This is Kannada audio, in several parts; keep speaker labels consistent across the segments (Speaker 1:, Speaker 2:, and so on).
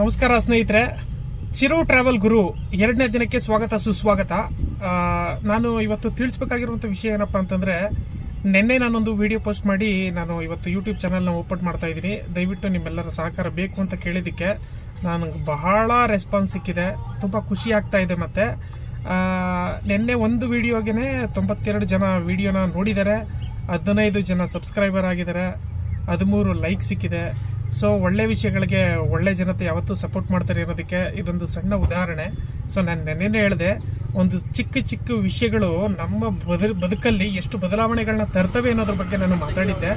Speaker 1: ನಮಸ್ಕಾರ ಸ್ನೇಹಿತರೆ. ಚಿರು ಟ್ರಾವೆಲ್ ಗುರು ಎರಡನೇ ದಿನಕ್ಕೆ ಸ್ವಾಗತ, ಸುಸ್ವಾಗತ. ನಾನು ಇವತ್ತು ತಿಳಿಸ್ಬೇಕಾಗಿರುವಂಥ ವಿಷಯ ಏನಪ್ಪ ಅಂತಂದರೆ, ನಿನ್ನೆ ನಾನೊಂದು ವಿಡಿಯೋ ಪೋಸ್ಟ್ ಮಾಡಿ ನಾನು ಇವತ್ತು ಯೂಟ್ಯೂಬ್ ಚಾನಲ್ನ ಓಪನ್ ಮಾಡ್ತಾ ಇದ್ದೀನಿ. ದಯವಿಟ್ಟು ನಿಮ್ಮೆಲ್ಲರ ಸಹಕಾರ ಬೇಕು ಅಂತ ಕೇಳಿದ್ದಕ್ಕೆ ನನಗೆ ಬಹಳ ರೆಸ್ಪಾನ್ಸ್ ಸಿಕ್ಕಿದೆ. ತುಂಬ ಖುಷಿ ಆಗ್ತಾ ಇದೆ ಮತ್ತು. ನಿನ್ನೆ ಒಂದು ವಿಡಿಯೋಗೆ ತೊಂಬತ್ತೆರಡು ಜನ ವಿಡಿಯೋನ ನೋಡಿದ್ದಾರೆ. ಹದಿನೈದು ಜನ ಸಬ್ಸ್ಕ್ರೈಬರ್ ಆಗಿದ್ದಾರೆ. ಹದಿಮೂರು ಲೈಕ್ ಸಿಕ್ಕಿದೆ. ಸೊ ಒಳ್ಳೆ ವಿಷಯಗಳಿಗೆ ಒಳ್ಳೆ ಜನತೆ ಯಾವತ್ತೂ ಸಪೋರ್ಟ್ ಮಾಡ್ತಾರೆ ಅನ್ನೋದಕ್ಕೆ ಇದೊಂದು ಸಣ್ಣ ಉದಾಹರಣೆ. ಸೊ ನಾನು ನೆನ್ನೆನೇ ಹೇಳಿದೆ, ಒಂದು ಚಿಕ್ಕ ಚಿಕ್ಕ ವಿಷಯಗಳು ನಮ್ಮ ಬದು ಬದುಕಲ್ಲಿ ಎಷ್ಟು ಬದಲಾವಣೆಗಳನ್ನ ತರ್ತವೆ ಅನ್ನೋದ್ರ ಬಗ್ಗೆ ನಾನು ಮಾತಾಡಿದ್ದೆ.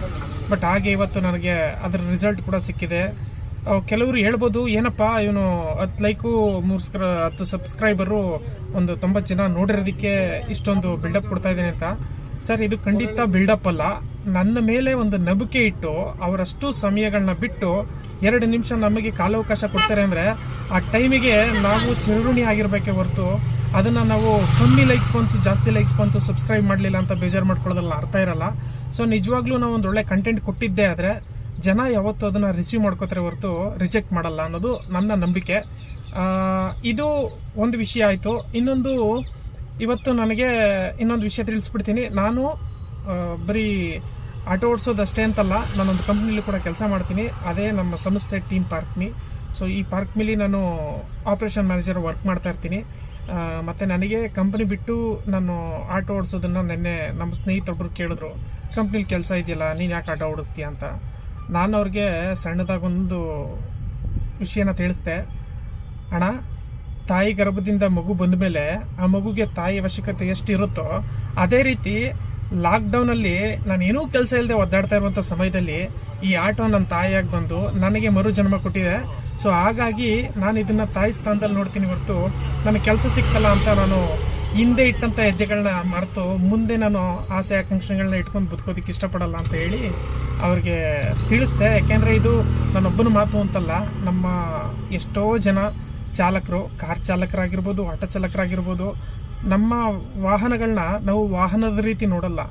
Speaker 1: ಬಟ್ ಹಾಗೆ ಇವತ್ತು ನನಗೆ ಅದರ ರಿಸಲ್ಟ್ ಕೂಡ ಸಿಕ್ಕಿದೆ. ಕೆಲವರು ಹೇಳ್ಬೋದು, ಏನಪ್ಪ, ಇವನು ಹತ್ತು ಲೈಕು ಮೂರು ಸ್ಕ್ರ, ಹತ್ತು ಸಬ್ಸ್ಕ್ರೈಬರು ಒಂದು ತೊಂಬತ್ತು ಜನ ನೋಡಿರೋದಕ್ಕೆ ಇಷ್ಟೊಂದು ಬಿಲ್ಡಪ್ ಕೊಡ್ತಾ ಇದ್ದೀನಿ ಅಂತ. ಸರ್, ಇದು ಖಂಡಿತ ಬಿಲ್ಡಪ್ ಅಲ್ಲ. ನನ್ನ ಮೇಲೆ ಒಂದು ನಂಬಿಕೆ ಇಟ್ಟು, ಅವರಷ್ಟು ಸಮಯಗಳನ್ನ ಬಿಟ್ಟು, ಎರಡು ನಿಮಿಷ ನಮಗೆ ಕಾಲಾವಕಾಶ ಕೊಡ್ತಾರೆ ಅಂದರೆ, ಆ ಟೈಮಿಗೆ ನಾವು ಚಿರುಣಿ ಆಗಿರಬೇಕೆ ಹೊರತು, ಅದನ್ನು ನಾವು ಕಮ್ಮಿ ಲೈಕ್ಸ್ ಬಂತು, ಜಾಸ್ತಿ ಲೈಕ್ಸ್ ಬಂತು ಸಬ್ಸ್ಕ್ರೈಬ್ ಮಾಡಲಿಲ್ಲ ಅಂತ ಬೇಜಾರು ಮಾಡ್ಕೊಳ್ಳೋದಲ್ಲ ಅರ್ಥ ಇರಲ್ಲ. ಸೊ ನಿಜವಾಗ್ಲೂ ನಾವು ಒಂದು ಒಳ್ಳೆ ಕಂಟೆಂಟ್ ಕೊಟ್ಟಿದ್ದೆ ಆದರೆ, ಜನ ಯಾವತ್ತೂ ಅದನ್ನು ರಿಸೀವ್ ಮಾಡ್ಕೋತಾರೆ ಹೊರತು ರಿಜೆಕ್ಟ್ ಮಾಡಲ್ಲ ಅನ್ನೋದು ನನ್ನ ನಂಬಿಕೆ. ಇದು ಒಂದು ವಿಷಯ ಆಯಿತು. ಇನ್ನೊಂದು ಇವತ್ತು ನನಗೆ ಇನ್ನೊಂದು ವಿಷಯ ತಿಳಿಸ್ಬಿಡ್ತೀನಿ. ನಾನು ಬರೀ ಆಟೋ ಓಡಿಸೋದಷ್ಟೇ ಅಂತಲ್ಲ, ನಾನೊಂದು ಕಂಪ್ನಿಲಿ ಕೂಡ ಕೆಲಸ ಮಾಡ್ತೀನಿ. ಅದೇ ನಮ್ಮ ಸಂಸ್ಥೆ ಟೀಮ್ ಪಾರ್ಕ್ಮಿ ಸೊ ಈ ಪಾರ್ಕ್ ನಾನು ಆಪ್ರೇಷನ್ ಮ್ಯಾನೇಜರ್ ವರ್ಕ್ ಮಾಡ್ತಾ ಇರ್ತೀನಿ. ಮತ್ತು ನನಗೆ ಕಂಪ್ನಿ ಬಿಟ್ಟು ನಾನು ಆಟೋ ಓಡಿಸೋದನ್ನು ನಿನ್ನೆ ನಮ್ಮ ಸ್ನೇಹಿತರೊಬ್ಬರು ಕೇಳಿದ್ರು. ಕಂಪ್ನಿಲಿ ಕೆಲಸ ಇದೆಯಲ್ಲ, ನೀನು ಯಾಕೆ ಆಟೋ ಓಡಿಸ್ತೀಯ ಅಂತ. ನಾನು ಅವ್ರಿಗೆ ಸಣ್ಣದಾಗೊಂದು ವಿಷಯನ ತಿಳಿಸ್ದೆ. ಅಣ್ಣ ತಾಯಿ ಗರ್ಭದಿಂದ ಮಗು ಬಂದ ಮೇಲೆ ಆ ಮಗುಗೆ ತಾಯಿ ಅವಶ್ಯಕತೆ ಎಷ್ಟು ಇರುತ್ತೋ ಅದೇ ರೀತಿ ಲಾಕ್ಡೌನಲ್ಲಿ ನಾನು ಏನೂ ಕೆಲಸ ಇಲ್ಲದೆ ಒದ್ದಾಡ್ತಾ ಇರುವಂಥ ಸಮಯದಲ್ಲಿ ಈ ಆಟೋ ನನ್ನ ತಾಯಿಯಾಗಿ ಬಂದು ನನಗೆ ಮರು ಜನ್ಮ ಕೊಟ್ಟಿದೆ. ಸೊ ಹಾಗಾಗಿ ನಾನು ಇದನ್ನು ತಾಯಿ ಸ್ಥಾನದಲ್ಲಿ ನೋಡ್ತೀನಿ ಹೊರತು ನನಗೆ ಕೆಲಸ ಸಿಕ್ತಲ್ಲ ಅಂತ ನಾನು ಹಿಂದೆ ಇಟ್ಟಂಥ ಹೆಜ್ಜೆಗಳನ್ನ ಮರೆತು ಮುಂದೆ ನಾನು ಆಸೆ ಆಕಾಂಕ್ಷೆಗಳನ್ನ ಇಟ್ಕೊಂಡು ಬದುಕೋದಕ್ಕೆ ಇಷ್ಟಪಡಲ್ಲ ಅಂತ ಹೇಳಿ ಅವ್ರಿಗೆ ತಿಳಿಸ್ದೆ. ಯಾಕೆಂದರೆ ಇದು ನನ್ನೊಬ್ಬನ ಮಾತು ಅಂತಲ್ಲ, ನಮ್ಮ ಎಷ್ಟೋ ಜನ ಚಾಲಕರು, ಕಾರ್ ಚಾಲಕರಾಗಿರ್ಬೋದು, ಆಟೋ ಚಾಲಕರಾಗಿರ್ಬೋದು, ನಮ್ಮ ವಾಹನಗಳನ್ನ ನಾವು ವಾಹನದ ರೀತಿ ನೋಡಲ್ಲ.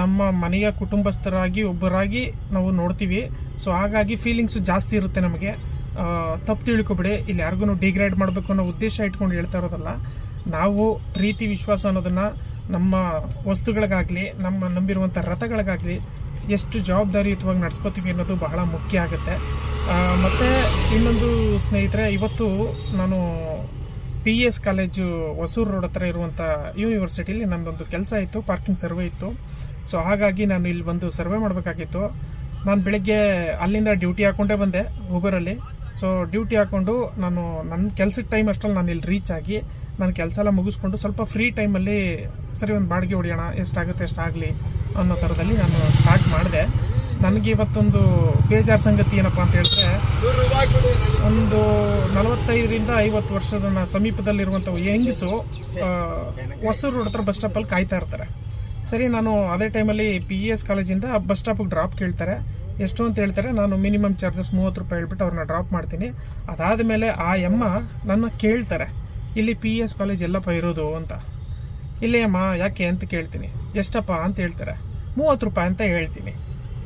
Speaker 1: ನಮ್ಮ ಮನೆಯ ಕುಟುಂಬಸ್ಥರಾಗಿ ಒಬ್ಬರಾಗಿ ನಾವು ನೋಡ್ತೀವಿ. ಸೊ ಹಾಗಾಗಿ ಫೀಲಿಂಗ್ಸು ಜಾಸ್ತಿ ಇರುತ್ತೆ ನಮಗೆ. ತಪ್ಪು ತಿಳ್ಕೊಬಿಡಿ. ಇಲ್ಲಿ ಯಾರಿಗೂ ಡಿಗ್ರೇಡ್ ಮಾಡಬೇಕು ಅನ್ನೋ ಉದ್ದೇಶ ಇಟ್ಕೊಂಡು ಹೇಳ್ತಾ ಇರೋದಲ್ಲ. ನಾವು ಪ್ರೀತಿ, ವಿಶ್ವಾಸ ಅನ್ನೋದನ್ನು ನಮ್ಮ ವಸ್ತುಗಳಿಗಾಗಲಿ, ನಮ್ಮ ನಂಬಿರುವಂಥ ರಥಗಳಿಗಾಗಲಿ ಎಷ್ಟು ಜವಾಬ್ದಾರಿಯುತವಾಗಿ ನಡ್ಸ್ಕೊತೀವಿ ಅನ್ನೋದು ಬಹಳ ಮುಖ್ಯ ಆಗುತ್ತೆ. ಮತ್ತು ಇನ್ನೊಂದು ಸ್ನೇಹಿತರೆ, ಇವತ್ತು ನಾನು P S college Hosur road ಹತ್ರ ಇರುವಂಥ ಯೂನಿವರ್ಸಿಟಿಲಿ ನನ್ನದೊಂದು ಕೆಲಸ ಇತ್ತು, ಪಾರ್ಕಿಂಗ್ ಸರ್ವೆ ಇತ್ತು. ಸೊ ಹಾಗಾಗಿ ನಾನು ಇಲ್ಲಿ ಬಂದು ಸರ್ವೆ ಮಾಡಬೇಕಾಗಿತ್ತು. ನಾನು ಬೆಳಗ್ಗೆ ಅಲ್ಲಿಂದ ಡ್ಯೂಟಿ ಹಾಕ್ಕೊಂಡೇ ಬಂದೆ ಊಬರಲ್ಲಿ ಸೊ ಡ್ಯೂಟಿ ಹಾಕ್ಕೊಂಡು ನಾನು ನನ್ನ ಕೆಲಸದ ಟೈಮ್ ಅಷ್ಟರಲ್ಲಿ ನಾನು ಇಲ್ಲಿ ರೀಚ್ ಆಗಿ, ನಾನು ಕೆಲಸ ಎಲ್ಲ ಮುಗಿಸ್ಕೊಂಡು ಸ್ವಲ್ಪ ಫ್ರೀ ಟೈಮಲ್ಲಿ ಸರಿ ಒಂದು ಬಾಡಿಗೆ ಹೊಡೆಯೋಣ, ಎಷ್ಟಾಗುತ್ತೆ, ಎಷ್ಟಾಗಲಿ ಅನ್ನೋ ಥರದಲ್ಲಿ ನಾನು ಸ್ಟಾರ್ಟ್ ಮಾಡಿದೆ. ನನಗೆ ಇವತ್ತೊಂದು ಬೇಜಾರು ಸಂಗತಿ ಏನಪ್ಪ ಅಂತ ಹೇಳಿದ್ರೆ, ಒಂದು ನಲವತ್ತೈದರಿಂದ ಐವತ್ತು ವರ್ಷದ ಸಮೀಪದಲ್ಲಿರುವಂಥ ಹೆಂಗಸು ಹೊಸೂರು ರೋಡ್ ಹತ್ರ ಬಸ್ ಸ್ಟಾಪಲ್ಲಿ ಕಾಯ್ತಾ ಇರ್ತಾರೆ. ಸರಿ, ನಾನು ಅದೇ ಟೈಮಲ್ಲಿ ಪಿ ಇ ಎಸ್ ಕಾಲೇಜಿಂದ ಬಸ್ ಸ್ಟಾಪಿಗೆ ಡ್ರಾಪ್ ಕೇಳ್ತಾರೆ. ಎಷ್ಟು ಅಂತ ಹೇಳ್ತಾರೆ, ನಾನು ಮಿನಿಮಮ್ ಚಾರ್ಜಸ್ ಮೂವತ್ತು ರೂಪಾಯಿ ಹೇಳ್ಬಿಟ್ಟು ಅವ್ರನ್ನ ಡ್ರಾಪ್ ಮಾಡ್ತೀನಿ. ಅದಾದ ಮೇಲೆ ಆ ಎಮ್ಮ ನನ್ನ ಕೇಳ್ತಾರೆ, ಇಲ್ಲಿ ಪಿ ಎಸ್ ಕಾಲೇಜ್ ಎಲ್ಲಪ್ಪ ಇರೋದು ಅಂತ. ಇಲ್ಲೇ ಅಮ್ಮ, ಯಾಕೆ ಅಂತ ಕೇಳ್ತೀನಿ. ಎಷ್ಟಪ್ಪ ಅಂತ ಹೇಳ್ತಾರೆ, ಮೂವತ್ತು ರೂಪಾಯಿ ಅಂತ ಹೇಳ್ತೀನಿ.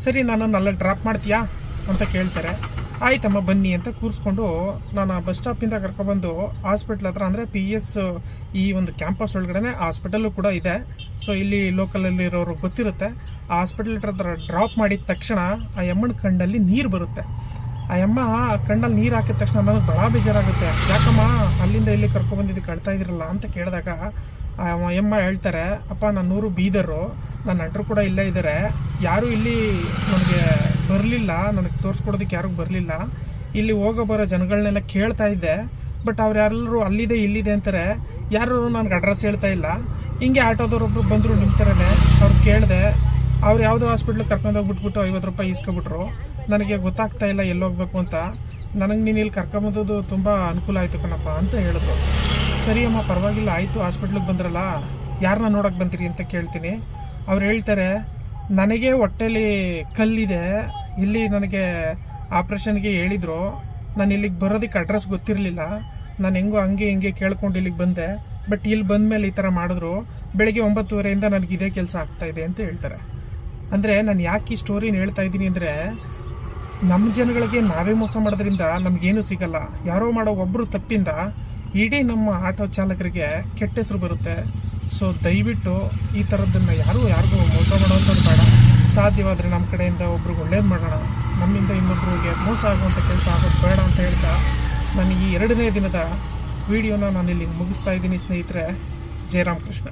Speaker 1: ಸರಿ ನಾನು ಅಲ್ಲ ಡ್ರಾಪ್ ಮಾಡ್ತೀಯಾ? ಅಂತ ಕೇಳ್ತಾರೆ. ಆಯ್ತಮ್ಮ, ಬನ್ನಿ ಅಂತ ಕೂರಿಸ್ಕೊಂಡು ನಾನು ಆ ಬಸ್ ಸ್ಟಾಪಿಂದ ಕರ್ಕೊಬಂದು ಹಾಸ್ಪಿಟ್ಲ್ ಹತ್ರ, ಅಂದರೆ ಪಿ ಎಸ್ ಈ ಒಂದು ಕ್ಯಾಂಪಸ್ ಒಳಗಡೆ ಹಾಸ್ಪಿಟಲ್ಲು ಕೂಡ ಇದೆ. ಸೊ ಇಲ್ಲಿ ಲೋಕಲಲ್ಲಿರೋರು ಗೊತ್ತಿರುತ್ತೆ. ಆ ಹಾಸ್ಪಿಟಲ್ ಹತ್ರ ಡ್ರಾಪ್ ಮಾಡಿದ ತಕ್ಷಣ ಆ ಎಮ್ಮನ ಕಣ್ಣಲ್ಲಿ ನೀರು ಬರುತ್ತೆ. ಆ ಅಮ್ಮ ಕಣ್ಣಲ್ಲಿ ನೀರು ಹಾಕಿದ ತಕ್ಷಣ ನನಗೆ ಭಾಳ ಬೇಜಾರಾಗುತ್ತೆ. ಯಾಕಮ್ಮ? ಇಲ್ಲಿ ಕರ್ಕೊಬಂದಿದ್ದು ಕಳ್ತಾ ಇದ್ರಲ್ಲ ಅಂತ ಕೇಳಿದಾಗ ಎಮ್ಮ ಹೇಳ್ತಾರೆ, ಅಪ್ಪ ನನ್ನೂರು ನೂರು ಬೀದರು ನನ್ನ ನಟರು ಕೂಡ ಇಲ್ಲೇ ಇದ್ದಾರೆ ಯಾರೂ ಇಲ್ಲಿ ನನಗೆ ಬರಲಿಲ್ಲ, ನನಗೆ ತೋರಿಸ್ಕೊಡೋದಕ್ಕೆ ಯಾರಿಗೂ ಬರಲಿಲ್ಲ. ಇಲ್ಲಿ ಹೋಗೋ ಬರೋ ಜನಗಳನ್ನೆಲ್ಲ ಕೇಳ್ತಾ ಇದ್ದೆ. ಬಟ್ ಅವ್ರು ಯಾರೆಲ್ಲರೂ ಅಲ್ಲಿದೆ, ಇಲ್ಲಿದೆ ಅಂತಾರೆ, ಯಾರು ನನಗೆ ಅಡ್ರೆಸ್ ಹೇಳ್ತಾ ಇಲ್ಲ. ಹಿಂಗೆ ಆಟೋದವ್ರೊಬ್ರು ಬಂದರು ನಿಮ್ಮ ಥರನೇ ಅವ್ರು ಕೇಳಿದೆ, ಅವ್ರು ಯಾವುದೋ ಹಾಸ್ಪಿಟ್ಲಿಗೆ ಕರ್ಕೊಂಡು ಬಿಟ್ಬಿಟ್ಟು ಐವತ್ತು ರೂಪಾಯಿ ಇಸ್ಕೊಬಿಟ್ರು ನನಗೆ ಗೊತ್ತಾಗ್ತಾ ಇಲ್ಲ ಎಲ್ಲಿ ಹೋಗ್ಬೇಕು ಅಂತ. ನನಗೆ ನೀನು ಇಲ್ಲಿ ಕರ್ಕೊಂಬಂದದ್ದು ತುಂಬ ಅನುಕೂಲ ಆಯಿತು ಕಣಪ್ಪ ಅಂತ ಹೇಳಿದ್ರು. ಸರಿ ಅಮ್ಮ, ಪರವಾಗಿಲ್ಲ, ಆಯಿತು ಹಾಸ್ಪಿಟ್ಲಿಗೆ ಬಂದ್ರಲ್ಲ? ಯಾರನ್ನ ನೋಡೋಕೆ ಬಂತೀರಿ ಅಂತ ಕೇಳ್ತೀನಿ. ಅವ್ರು ಹೇಳ್ತಾರೆ, ನನಗೆ ಹೊಟ್ಟೆಲಿ ಕಲ್ಲಿದೆ. ಇಲ್ಲಿ ನನಗೆ ಆಪ್ರೇಷನ್ಗೆ ಹೇಳಿದರು. ನಾನು ಇಲ್ಲಿಗೆ ಬರೋದಕ್ಕೆ ಅಡ್ರೆಸ್ ಗೊತ್ತಿರಲಿಲ್ಲ. ನಾನು ಹೆಂಗೋ ಹಂಗೆ ಹಿಂಗೆ ಕೇಳ್ಕೊಂಡು ಇಲ್ಲಿಗೆ ಬಂದೆ. ಬಟ್ ಇಲ್ಲಿ ಬಂದಮೇಲೆ ಈ ಥರ ಮಾಡಿದ್ರು. ಬೆಳಗ್ಗೆ ಒಂಬತ್ತುವರೆಯಿಂದ ನನಗೆ ಇದೇ ಕೆಲಸ ಆಗ್ತಾಯಿದೆ ಅಂತ ಹೇಳ್ತಾರೆ. ಅಂದರೆ ನಾನು ಯಾಕೆ ಈ ಸ್ಟೋರಿನ ಹೇಳ್ತಾ ಇದ್ದೀನಿ ಅಂದರೆ ನಮ್ಮ ಜನಗಳಿಗೆ ನಾವೇ ಮೋಸ ಮಾಡೋದ್ರಿಂದ ನಮಗೇನು ಸಿಗಲ್ಲ. ಯಾರೋ ಮಾಡೋ ಒಬ್ಬರು ತಪ್ಪಿಂದ ಇಡೀ ನಮ್ಮ ಆಟೋ ಚಾಲಕರಿಗೆ ಕೆಟ್ಟ ಹೆಸರು ಬರುತ್ತೆ. ಸೊ ದಯವಿಟ್ಟು ಈ ಥರದ್ದನ್ನು ಯಾರೂ ಯಾರಿಗೂ ಮೋಸ ಮಾಡೋವಂಥದ್ದು ಬೇಡ. ಸಾಧ್ಯವಾದರೆ ನಮ್ಮ ಕಡೆಯಿಂದ ಒಬ್ರಿಗೆ ಒಳ್ಳೇದು ಮಾಡೋಣ. ನಮ್ಮಿಂದ ಇನ್ನೊಬ್ರಿಗೆ ಮೋಸ ಆಗುವಂಥ ಕೆಲಸ ಆಗೋದು ಬೇಡ ಅಂತ ಹೇಳ್ತಾ ನಾನು ಈ ಎರಡನೇ ದಿನದ ವಿಡಿಯೋನ ನಾನು ಇಲ್ಲಿ ಮುಗಿಸ್ತಾ ಇದ್ದೀನಿ ಸ್ನೇಹಿತರೆ. ಜಯರಾಮ್ ಕೃಷ್ಣ